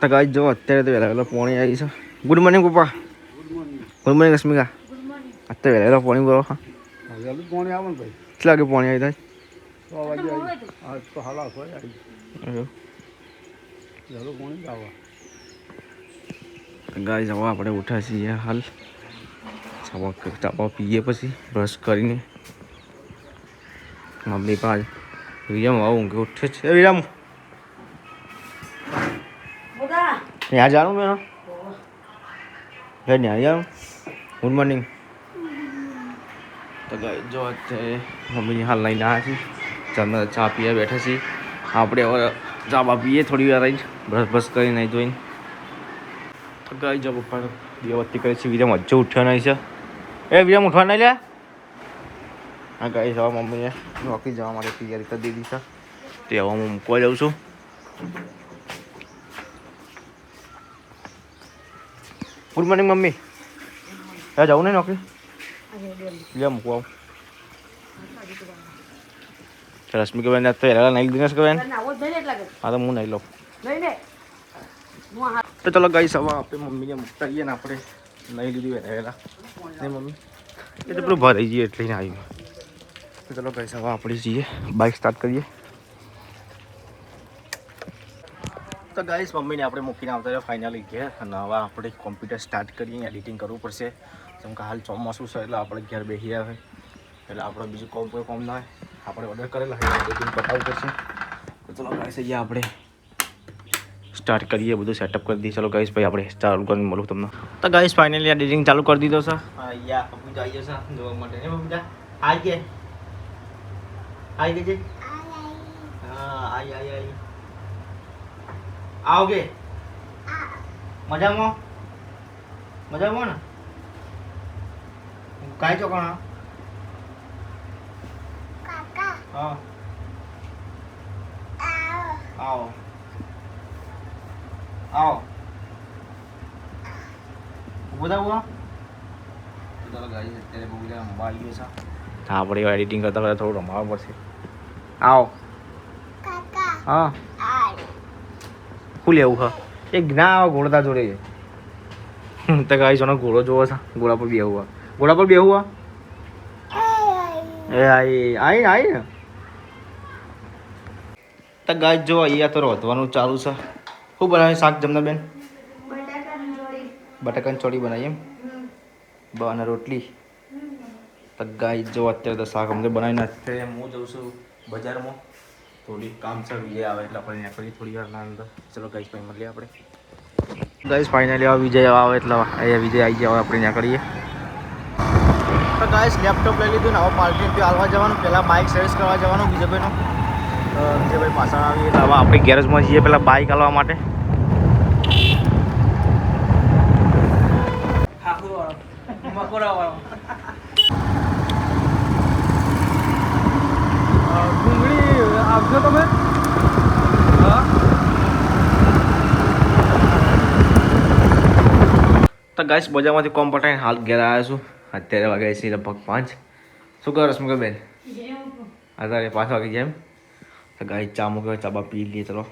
તો ગાઈ જો અત્યારે તો વહેલા વહેલા પોણી આવી છે. ગુડ મોર્નિંગ પપ્પા. Good morning Rashmika. અત્યારે વહેલા વહેલા પોણી બોલો હા પોણી આવે ને ભાઈ. કેટલા વાગે પોણી આવી આજ તો હાલા થાય જવા આપણે ઉઠ્યા છીએ હાલ. ચાવા ચાવા પીએ પછી બ્રશ કરીને. મમ્મી પાસે વિરામ આવું કે ઉઠે છે. વિરમ. ત્યાં જાણું મેં? હે ત્યાં જાણું ગુડ મોર્નિંગ તો ગાઈ જો અત્યારે હાલ લઈને આવ્યા છીએ. ચામાં ચા પીવા બેઠા છીએ. આપણે હવે ચા પીએ થોડી વાર રહીને બ્રશ બ્રશ કરી નહીં ધોઈને. તો ગાઈ જો પપ્પા દીવાબત્તી કરે છે. વિરમ હજુ ઉઠ્યો નહીં છે. એ બીજા ઉઠવા નહીં લે? હા ગાઈ જવા મમ્મીએ નોકરી જવા માટે તૈયારી કરી દીધી છે. તે હવે હું મૂકવા છું. ગુડ મોર્નિંગ મમ્મી. ત્યાં જવું નહીં નોકરી લે મૂકવા આવું. ચાલ રશ્મિકા બેન તો એલા નહીં દિનેશ બેન હા તો હું નહીં લઉં. તો ચલો ગઈ સવા આપણે મમ્મીને મૂકતા જઈએ ને આપણે નહીં લીધું વહેલા નહીં મમ્મી? એ તો પેલું ભરાઈ જઈએ એટલે ને આવ્યું તો ચલો ગઈ સવા આપણે જઈએ. બાઇક સ્ટાર્ટ કરીએ. તો ગાઈસ મમ્મીને આપણે મૂકીને આવતા રહ્યા ફાઇનલી ઘેર. અને હવે આપણે કોમ્પ્યુટર સ્ટાર્ટ કરીએ એડિટિંગ કરવું પડશે. જેમ કે હાલ ચોમાસું છે એટલે આપણે ઘેર બેસી રહ્યા હોય એટલે આપણે બીજું કોમ કોઈ કોમ ના હોય. આપણે ઓર્ડર કરેલા હોય એડિટિંગ પતાવવું પડશે. તો ચલો ગાઈસ અહીંયા આપણે સ્ટાર્ટ કરીએ બધું સેટઅપ કરી દઈએ. ચલો ગાઈસ ભાઈ આપણે ચાલુ કરીને મળું તમને. તો ગાઈસ ફાઇનલી એડિટિંગ ચાલુ કરી દીધો સર અહીંયા પપ્પુ આવી સર જોવા માટે. ને પપ્પુ આઈ કે આઈ કે હા આઈ આઈ આઈ. આવગે મજામાં? મજામાં ને? કાંઈ ચોકણા હા. આવો. આવો. ઊભો થાવ ચાલો ગાઈ અત્યારે બહુ બધા રમવા આવી ગયો છે. આપણે એડિટિંગ કરતા કરતા થોડું રમાવવું પડશે. આવો. હા. શું લેવું હા. એક ના આવે ઘોડતા જોડે. તો ગાઈ સોનો ઘોડો જોવો છે. ઘોડા પર બેહું હા. ઘોડા પર બેહું હા? એ આઈ આઈ આઈ ને. તો ગાય જો અહીંયા તો રોધવાનું ચાલુ છે. શું બનાવ્યું શાક જમના બેન બટાકાની ચોળી બનાવી એમ? અને રોટલી. તો ગાય જો અત્યારે તો શાક અમને બનાવીને અત્યારે હું જઉં છું બજારમાં. થોડી કામ છે વિજય આવે એટલે આપણે નીકળી થોડી વારના અંદર. ચલો ગાઈસ ભાઈ મળીએ આપણે. ગાઈસ ફાઇનલી આવા વિજય આવે એટલે અહીંયા વિજય આવી જાય હવે આપણે કરીએ. તો ગાઈસ લેપટોપ લઈ લીધું ને હવે પાર્ટી હાલવા જવાનું. પહેલાં બાઇક સર્વિસ કરવા જવાનું વિજયભાઈનું વિજયભાઈ પાછળ આવીએ. હવે આપણે ગેરેજમાં જઈએ પહેલાં બાઇક હાલવા માટે. આપજો તમે? હા? તો ગાઈસ બજારમાંથી કોમ પટાઈને હાલ ઘેર આવ્યા છું. અત્યારે વાગ્યા છે લગભગ પાંચ. શું કરો રશ્મિકા બેન અત્યારે પાંચ વાગે જેમ તો ગાઈ ચા મૂક્યો ચા બા પી લઈએ ચલો.